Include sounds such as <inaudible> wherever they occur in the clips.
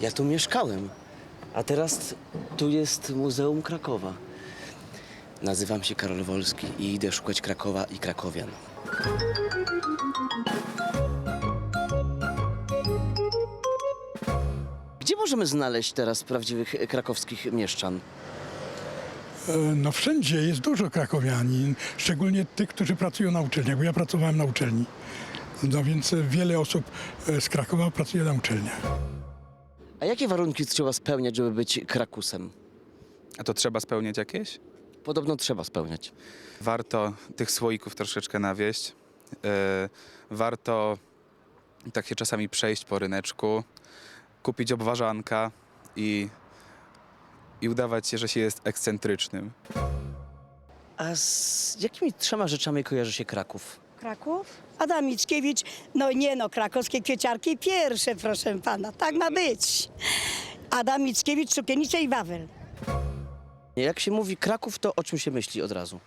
Ja tu mieszkałem, a teraz tu jest Muzeum Krakowa. Nazywam się Karol Wolski i idę szukać Krakowa i Krakowian. Gdzie możemy znaleźć teraz prawdziwych krakowskich mieszczan? E, No wszędzie jest dużo krakowianin, szczególnie tych, którzy pracują na uczelniach, bo ja pracowałem na uczelni. No więc wiele osób e, z Krakowa pracuje na uczelniach. A jakie warunki trzeba spełniać, żeby być Krakusem? A to trzeba spełniać jakieś? Podobno trzeba spełniać. Warto tych słoików troszeczkę nawieść. E, warto tak się czasami przejść po ryneczku, kupić obwarzanka i, i udawać się, że się jest ekscentrycznym. A z jakimi trzema rzeczami kojarzy się Kraków? Kraków? Adam Mickiewicz, no nie no, krakowskie kwieciarki pierwsze, proszę pana, tak ma być. Adam Mickiewicz, Czupienice i Wawel. Jak się mówi Kraków, to o czym się myśli od razu?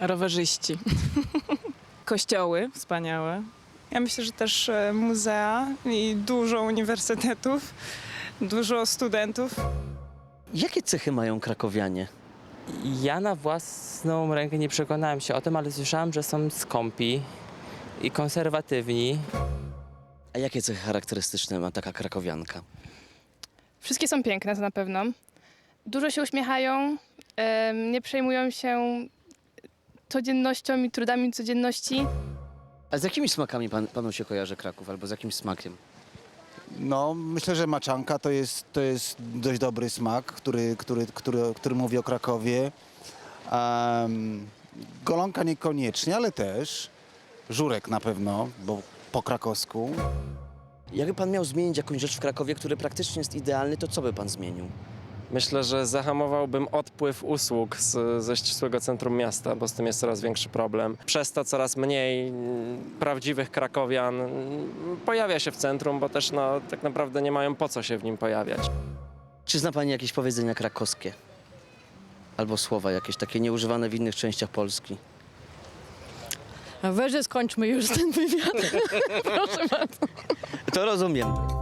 rowerzyści. <laughs> Kościoły wspaniałe. Ja myślę, że też e, muzea i dużo uniwersytetów, dużo studentów. Jakie cechy mają krakowianie? Ja na własną rękę nie przekonałem się o tym, ale słyszałem, że są skąpi i konserwatywni. A jakie cechy charakterystyczne ma taka krakowianka? Wszystkie są piękne, to na pewno. Dużo się uśmiechają, em, nie przejmują się codziennością i trudami codzienności. A z jakimi smakami pan, panu się kojarzy Kraków, albo z jakim smakiem? No, myślę, że maczanka to jest, to jest dość dobry smak, który, który, który, który mówi o Krakowie. Um, golonka niekoniecznie, ale też. Żurek na pewno, bo po krakowsku. Jakby pan miał zmienić jakąś rzecz w Krakowie, który praktycznie jest idealny, to co by pan zmienił? Myślę, że zahamowałbym odpływ usług z, ze ścisłego centrum miasta, bo z tym jest coraz większy problem. Przez to coraz mniej mm, prawdziwych krakowian mm, pojawia się w centrum, bo też no, tak naprawdę nie mają po co się w nim pojawiać. Czy zna pani jakieś powiedzenia krakowskie? Albo słowa jakieś takie nieużywane w innych częściach Polski? Weźże skończmy już ten wywiad. <laughs> To rozumiem.